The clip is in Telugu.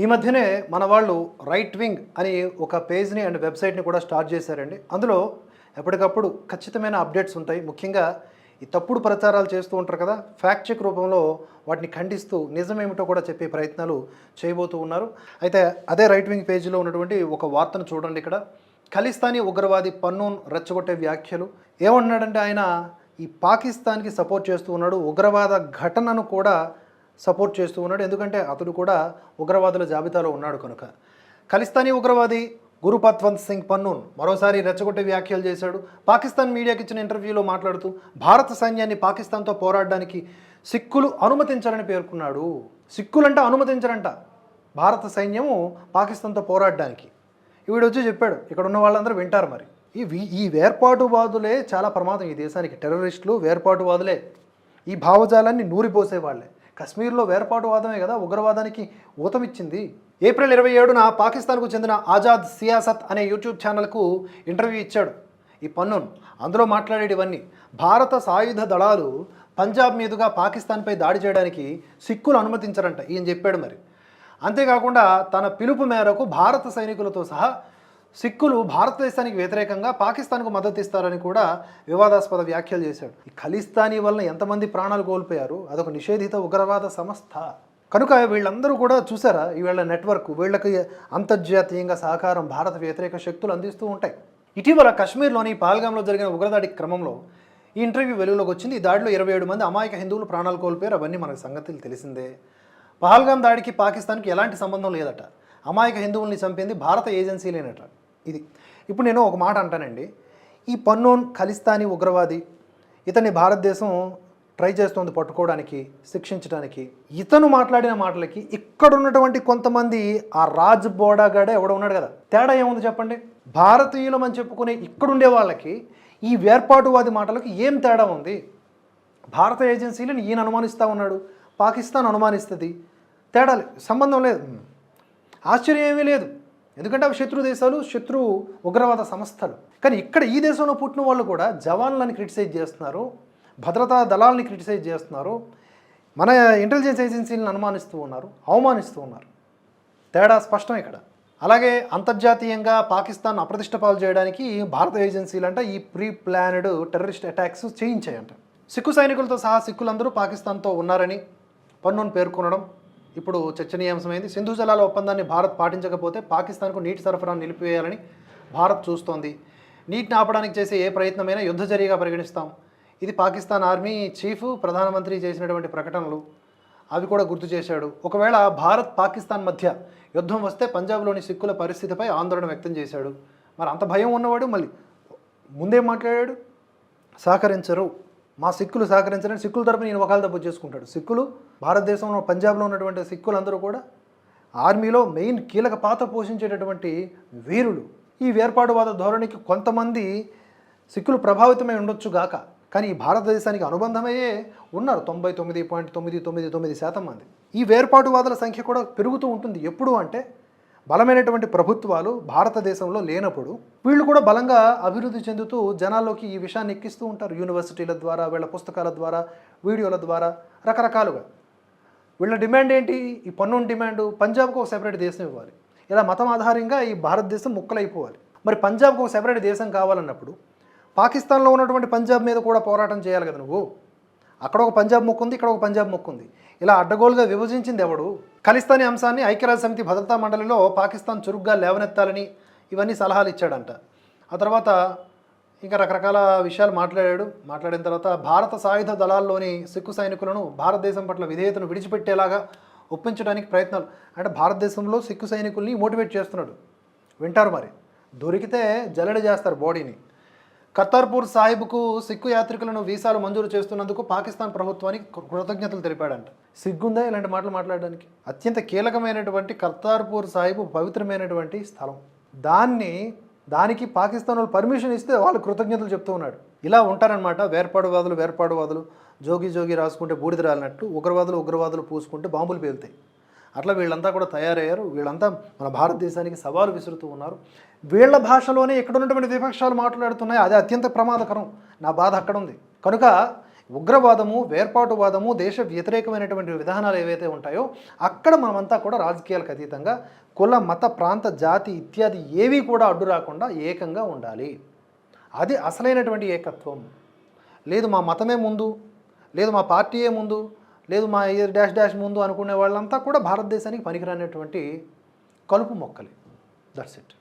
ఈ మధ్యనే మన వాళ్ళు రైట్ వింగ్ అని ఒక పేజ్ని అండ్ వెబ్సైట్ని కూడా స్టార్ట్ చేశారండి. అందులో ఎప్పటికప్పుడు ఖచ్చితమైన అప్డేట్స్ ఉంటాయి. ముఖ్యంగా ఈ తప్పుడు ప్రచారాలు చేస్తూ ఉంటారు కదా ఫ్యాక్ట్ చెక్ రూపంలో వాటిని ఖండిస్తూ నిజమేమిటో కూడా చెప్పే ప్రయత్నాలు చేయబోతూ ఉన్నారు. అయితే అదే రైట్ వింగ్ పేజీలో ఉన్నటువంటి ఒక వార్తను చూడండి ఇక్కడ. ఖలిస్తానీ ఉగ్రవాది పన్నూన్ రెచ్చగొట్టే వ్యాఖ్యలు. ఏమన్నాడంటే ఆయన ఈ పాకిస్తాన్కి సపోర్ట్ చేస్తూ ఉన్నాడు. ఉగ్రవాద ఘటనను కూడా సపోర్ట్ చేస్తూ ఉన్నాడు. ఎందుకంటే అతడు కూడా ఉగ్రవాదుల జాబితాలో ఉన్నాడు కనుక. ఖలిస్తానీ ఉగ్రవాది గురుపత్వంత్ సింగ్ పన్నూన్ మరోసారి రెచ్చగొట్టే వ్యాఖ్యలు చేశాడు. పాకిస్తాన్ మీడియాకి ఇచ్చిన ఇంటర్వ్యూలో మాట్లాడుతూ భారత సైన్యాన్ని పాకిస్తాన్తో పోరాడడానికి సిక్కులు అనుమతించారని పేర్కొన్నాడు. సిక్కులంటే అనుమతించరంట. భారత సైన్యము పాకిస్తాన్తో పోరాడడానికి. వీడు వచ్చి చెప్పాడు ఇక్కడ ఉన్న వాళ్ళందరూ వింటారు మరి. ఈ ఈ వేర్పాటువాదులే చాలా ప్రమాదం. ఈ దేశానికి టెర్రరిస్టులు వేర్పాటువాదులే. ఈ భావజాలాన్ని నూరిపోసేవాళ్ళే కశ్మీర్లో వేర్పాటువాదమే కదా ఉగ్రవాదానికి ఊతమిచ్చింది. ఏప్రిల్ ఇరవై ఏడున పాకిస్తాన్కు చెందిన ఆజాద్ సియాసత్ అనే యూట్యూబ్ ఛానల్కు ఇంటర్వ్యూ ఇచ్చాడు. ఈ పన్నును అందులో మాట్లాడేటివన్నీ భారత సాయుధ దళాలు పంజాబ్ మీదుగా పాకిస్తాన్పై దాడి చేయడానికి సిక్కులు అనుమతించరంట ఈయన చెప్పాడు మరి. అంతేకాకుండా తన పిలుపు మేరకు భారత సైనికులతో సహా సిక్కులు భారతదేశానికి వ్యతిరేకంగా పాకిస్తాన్కు మద్దతు ఇస్తారని కూడా వివాదాస్పద వ్యాఖ్యలు చేశాడు. ఈ ఖలిస్తానీ వలన ఎంతమంది ప్రాణాలు కోల్పోయారు? అదొక నిషేధిత ఉగ్రవాద సంస్థ. కనుక వీళ్ళందరూ కూడా చూసారా? ఈ వీళ్ళ నెట్వర్క్ వీళ్ళకి అంతర్జాతీయంగా సహకారం భారత వ్యతిరేక శక్తులు అందిస్తూ ఉంటాయి. ఇటీవల కశ్మీర్లోని పాల్గాంలో జరిగిన ఉగ్రదాడి క్రమంలో ఈ ఇంటర్వ్యూ వెలుగులోకి వచ్చింది. ఈ దాడిలో ఇరవై ఏడు మంది అమాయక హిందువులు ప్రాణాలు కోల్పోయారు. అవన్నీ మనకు సంగతులు తెలిసిందే. పహల్గాం దాడికి పాకిస్తాన్కి ఎలాంటి సంబంధం లేదట. అమాయక హిందువుల్ని చంపింది భారత ఏజెన్సీలేనట. ఇది. ఇప్పుడు నేను ఒక మాట అంటానండి. ఈ పన్నోన్ ఖలిస్తానీ ఉగ్రవాది ఇతన్ని భారతదేశం ట్రై చేస్తోంది పట్టుకోవడానికి శిక్షించడానికి ఇతను మాట్లాడిన మాటలకి ఇక్కడ ఉన్నటువంటి కొంతమంది ఆ రాజ్ బోడాగాడే ఎవడో ఉన్నాడు కదా తేడా ఏముంది చెప్పండి? భారతీయులం అని చెప్పుకునే ఇక్కడుండే వాళ్ళకి ఈ వేర్పాటువాది మాటలకు ఏం తేడా ఉంది? భారత ఏజెన్సీలను ఈయన అనుమానిస్తూ ఉన్నాడు పాకిస్తాన్ అనుమానిస్తుంది. తేడా సంబంధం లేదు. ఆశ్చర్యం ఏమీ లేదు. ఎందుకంటే అవి శత్రు దేశాలు శత్రు ఉగ్రవాద సంస్థలు. కానీ ఇక్కడ ఈ దేశంలో పుట్టిన వాళ్ళు కూడా జవాన్లని క్రిటిసైజ్ చేస్తున్నారు భద్రతా దళాలని క్రిటిసైజ్ చేస్తున్నారు మన ఇంటెలిజెన్స్ ఏజెన్సీలను అనుమానిస్తూ ఉన్నారు అవమానిస్తూ ఉన్నారు. తేడా స్పష్టం ఇక్కడ. అలాగే అంతర్జాతీయంగా పాకిస్తాన్ అప్రతిష్ట పాలు చేయడానికి భారత ఏజెన్సీలంట ఈ ప్రీ ప్లానెడ్ టెర్రరిస్ట్ అటాక్స్ చేయించాయంట. సిక్కు సైనికులతో సహా సిక్కులందరూ పాకిస్తాన్తో ఉన్నారని పన్నును పేర్కొనడం ఇప్పుడు చర్చనీయాంశమైంది. సింధు జలాల ఒప్పందాన్ని భారత్ పాటించకపోతే పాకిస్తాన్కు నీటి సరఫరాను నిలిపివేయాలని భారత్ చూస్తోంది. నీటిని ఆపడానికి చేసే ఏ ప్రయత్నమైనా యుద్ధ చర్యగా పరిగణిస్తాం. ఇది పాకిస్తాన్ ఆర్మీ చీఫ్ ప్రధానమంత్రి చేసినటువంటి ప్రకటనలు. అవి కూడా గుర్తు చేశాడు. ఒకవేళ భారత్ పాకిస్తాన్ మధ్య యుద్ధం వస్తే పంజాబ్లోని సిక్కుల పరిస్థితిపై ఆందోళన వ్యక్తం చేశాడు. మరి అంత భయం ఉన్నవాడు మళ్ళీ ముందేం మాట్లాడాడు? సహకరించరు. మా సిక్కులు సహకరించాలని సిక్కుల తరపున నేను ఒకళ్ళ దెబ్బ చేసుకుంటాడు. సిక్కులు భారతదేశంలో పంజాబ్లో ఉన్నటువంటి సిక్కులందరూ కూడా ఆర్మీలో మెయిన్ కీలక పాత్ర పోషించేటటువంటి వీరులు. ఈ వేర్పాటువాద ధోరణికి కొంతమంది సిక్కులు ప్రభావితమై ఉండొచ్చు గాక. కానీ ఈ భారతదేశానికి అనుబంధమయ్యే ఉన్నారు తొంభై తొమ్మిది పాయింట్ తొమ్మిది తొమ్మిది తొమ్మిది శాతం మంది. ఈ వేర్పాటువాదుల సంఖ్య కూడా పెరుగుతూ ఉంటుంది. ఎప్పుడు అంటే బలమైనటువంటి ప్రభుత్వాలు భారతదేశంలో లేనప్పుడు వీళ్ళు కూడా బలంగా అభివృద్ధి చెందుతూ జనాల్లోకి ఈ విషయాన్ని ఎక్కిస్తూ ఉంటారు. యూనివర్సిటీల ద్వారా వీళ్ళ పుస్తకాల ద్వారా వీడియోల ద్వారా రకరకాలుగా. వీళ్ళ డిమాండ్ ఏంటి? ఈ పన్ను డిమాండ్ పంజాబ్కు ఒక సెపరేట్ దేశం ఇవ్వాలి. ఇలా మతం ఆధారంగా ఈ భారతదేశం ముక్కలైపోవాలి. మరి పంజాబ్కు ఒక సెపరేట్ దేశం కావాలన్నప్పుడు పాకిస్తాన్లో ఉన్నటువంటి పంజాబ్ మీద కూడా పోరాటం చేయాలి కదా నువ్వు? అక్కడ ఒక పంజాబ్ ముక్కు ఉంది ఇక్కడ ఒక పంజాబ్ ముక్కు ఉంది ఇలా అడ్డగోలుగా విభజించింది ఎవడు? ఖలిస్తానీ అంశాన్ని ఐక్యరాజ్య సమితి భద్రతా మండలిలో పాకిస్తాన్ చురుగ్గా లేవనెత్తాలని ఇవన్నీ సలహాలు ఇచ్చాడంట. ఆ తర్వాత ఇంకా రకరకాల విషయాలు మాట్లాడాడు. మాట్లాడిన తర్వాత భారత సాయుధ దళాల్లోని సిక్కు సైనికులను భారతదేశం పట్ల విధేయతను విడిచిపెట్టేలాగా ఒప్పించడానికి ప్రయత్నాలు. అంటే భారతదేశంలో సిక్కు సైనికుల్ని మోటివేట్ చేస్తున్నాడు. వింటారు మరి. దొరికితే జల్లెడ చేస్తారు బాడీని. కర్తార్పూర్ సాహిబ్కు సిక్కు యాత్రికులను వీసాలు మంజూరు చేస్తున్నందుకు పాకిస్తాన్ ప్రభుత్వానికి కృతజ్ఞతలు తెలిపాడంట. సిగ్గుందా ఇలాంటి మాటలు మాట్లాడడానికి? అత్యంత కీలకమైనటువంటి కర్తార్పూర్ సాహిబ్ పవిత్రమైనటువంటి స్థలం. దాన్ని దానికి పాకిస్తాన్ వాళ్ళు పర్మిషన్ ఇస్తే వాళ్ళు కృతజ్ఞతలు చెప్తూ ఉన్నాడు. ఇలా ఉంటారనమాట వేర్పాటువాదులు వేర్పాటువాదులు జోగి జోగి రాసుకుంటే బూడిద రాలినట్టు ఉగ్రవాదులు ఉగ్రవాదులు పూసుకుంటే బాంబులు పేలుతాయి. అట్లా వీళ్ళంతా కూడా తయారయ్యారు. వీళ్ళంతా మన భారతదేశానికి సవాలు విసురుతూ ఉన్నారు. వీళ్ళ భాషలోనే ఇక్కడ ఉన్నటువంటి విపక్షాలు మాట్లాడుతున్నాయి అది అత్యంత ప్రమాదకరం. నా బాధ అక్కడ ఉంది కనుక ఉగ్రవాదము వేర్పాటువాదము దేశ వ్యతిరేకమైనటువంటి విధానాలు ఏవైతే ఉంటాయో అక్కడ మనమంతా కూడా రాజకీయాలకు అతీతంగా కుల మత ప్రాంత జాతి ఇత్యాది ఏవి కూడా అడ్డు రాకుండా ఏకంగా ఉండాలి. అది అసలైనటువంటి ఏకత్వం. లేదు మా మతమే ముందు లేదు మా పార్టీయే ముందు లేదు మా ఏ డాష్ డాష్ ముందు అనుకునే వాళ్ళంతా కూడా భారతదేశానికి పనికిరానటువంటి కలుపు మొక్కలే. That's it